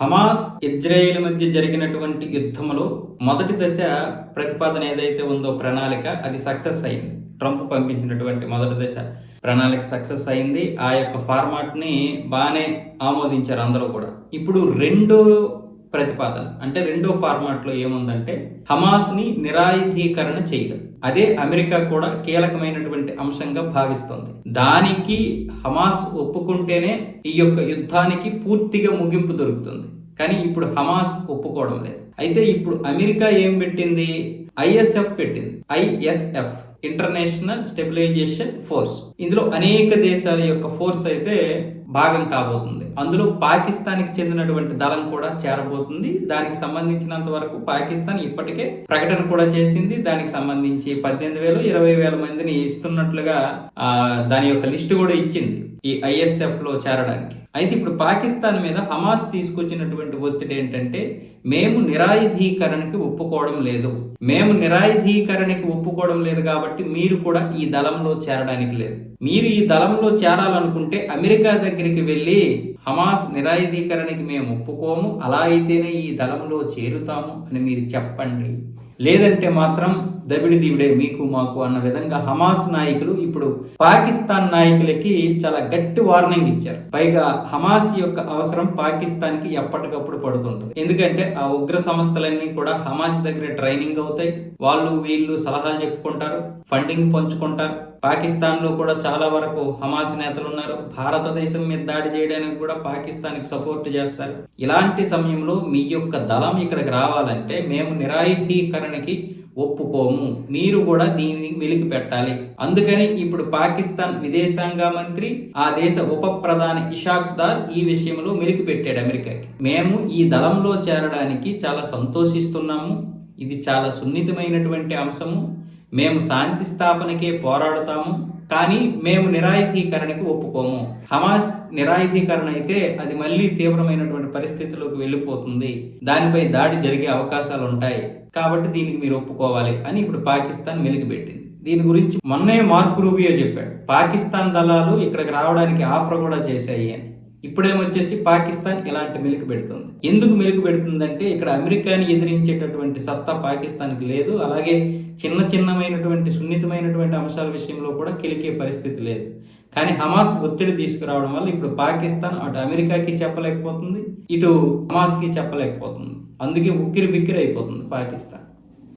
Hamas Israel మధ్య జరిగినటువంటి యుద్ధంలో మొదటి దశ ప్రతిపాదన ఏదైతే ఉందో ప్రణాళిక అది సక్సెస్ అయింది. ట్రంప్ పంపించినటువంటి మొదటి దశ ప్రణాళిక సక్సెస్ అయింది. ఆ యొక్క ఫార్మాట్ని బాగానే ఆమోదించారు అందరూ కూడా. ఇప్పుడు రెండో ప్రతిపాదన. అంటే రెండో ఫార్మాట్లో ఏముందంటే హమాస్ని నిరాయుధీకరణ చేయడం. అదే అమెరికా కూడా కీలకమైనటువంటి అంశంగా భావిస్తోంది. దానికి హమాస్ ఒప్పుకుంటేనే ఈ యొక్క యుద్ధానికి పూర్తిగా ముగింపు దొరుకుతుంది. కానీ ఇప్పుడు హమాస్ ఒప్పుకోవడం లేదు. అయితే ఇప్పుడు అమెరికా ఏం పెట్టింది? ఐఎస్ఎఫ్ పెట్టింది. ఐఎస్ఎఫ్ ఇంటర్నేషనల్ స్టెబిలైజేషన్ ఫోర్స్ ఇందులో అనేక దేశాల యొక్క ఫోర్స్ అయితే భాగం కాబోతుంది. అందులో పాకిస్తాన్కి చెందినటువంటి దళం కూడా చేరబోతుంది. దానికి సంబంధించినంత వరకు పాకిస్తాన్ ఇప్పటికే ప్రకటన కూడా చేసింది. దానికి సంబంధించి పద్దెనిమిది వేలు ఇరవై వేల మందిని ఇస్తున్నట్లుగా దాని యొక్క లిస్టు కూడా ఇచ్చింది ఈ ఐఎస్ఎఫ్లో చేరడానికి. అయితే ఇప్పుడు పాకిస్తాన్ మీద హమాస్ తీసుకొచ్చినటువంటి ఒత్తిడి ఏంటంటే మేము నిరాయుధీకరణకి ఒప్పుకోవడం లేదు. మేము నిరాయుధీకరణకి ఒప్పుకోవడం లేదు కాబట్టి మీరు కూడా ఈ దళంలో చేరడానికి లేదు. మీరు ఈ దళంలో చేరాలనుకుంటే అమెరికా దగ్గర దగ్గరికి వెళ్ళి హమాస్ నిరాయుధీకరణకి మేము ఒప్పుకోము అలా అయితేనే ఈ దళంలో చేరుతాము అని మీరు చెప్పండి. లేదంటే మాత్రం దబిడి దివిడే మీకు మాకు అన్న విధంగా హమాస్ నాయకులు ఇప్పుడు పాకిస్తాన్ నాయకులకి చాలా గట్టి వార్నింగ్ ఇచ్చారు. పైగా హమాస్ యొక్క అవసరం పాకిస్తాన్కి ఎప్పటికప్పుడు పడుతుంటుంది. ఎందుకంటే ఆ ఉగ్ర సంస్థలన్నీ కూడా హమాస్ దగ్గర ట్రైనింగ్ అవుతాయి. వాళ్ళు వీళ్ళు సలహాలు చెప్పుకుంటారు ఫండింగ్ పంచుకుంటారు. పాకిస్తాన్లో కూడా చాలా వరకు హమాస్ నేతలు ఉన్నారు. భారతదేశం మీద దాడి చేయడానికి కూడా పాకిస్తాన్కి సపోర్ట్ చేస్తారు. ఇలాంటి సమయంలో మీ యొక్క దళం ఇక్కడికి రావాలంటే మేము నిరాయుధీకరణకి ఒప్పుకోము. మీరు కూడా దీనిని వెలికి పెట్టాలి. అందుకని ఇప్పుడు పాకిస్తాన్ విదేశాంగ మంత్రి ఆ దేశ ఉప ప్రధాని ఇషాక్ దార్ ఈ విషయంలో మెలికి పెట్టాడు అమెరికాకి. మేము ఈ దళంలో చేరడానికి చాలా సంతోషిస్తున్నాము. ఇది చాలా సున్నితమైనటువంటి అంశము. మేము శాంతి స్థాపనకే పోరాడుతాము కానీ మేము నిరాయుధీకరణకి ఒప్పుకోము. హమాస్ నిరాయుధీకరణ అయితే అది మళ్ళీ తీవ్రమైనటువంటి పరిస్థితిలోకి వెళ్ళిపోతుంది. దానిపై దాడి జరిగే అవకాశాలు ఉంటాయి. కాబట్టి దీనికి మీరు ఒప్పుకోవాలి అని ఇప్పుడు పాకిస్తాన్ వెలిగిపెట్టింది దీని గురించి మొన్నే మార్క్ రూబియో చెప్పాడు. పాకిస్తాన్ దళాలు ఇక్కడికి రావడానికి ఆఫర్ కూడా చేశాయి అని. ఇప్పుడేమొచ్చేసి పాకిస్తాన్ ఇలాంటి మెలుకు పెడుతుంది. ఎందుకు మెలుకు పెడుతుందంటే ఇక్కడ అమెరికాని ఎదిరించేటటువంటి సత్తా పాకిస్తాన్కి లేదు. అలాగే చిన్న చిన్నమైనటువంటి సున్నితమైనటువంటి అంశాల విషయంలో కూడా కిలికే పరిస్థితి లేదు. కానీ హమాస్ ఒత్తిడి తీసుకురావడం వల్ల ఇప్పుడు పాకిస్తాన్ అటు అమెరికాకి చెప్పలేకపోతుంది ఇటు హమాస్కి చెప్పలేకపోతుంది. అందుకే ఉక్కిరి బిక్కిరి అయిపోతుంది పాకిస్తాన్.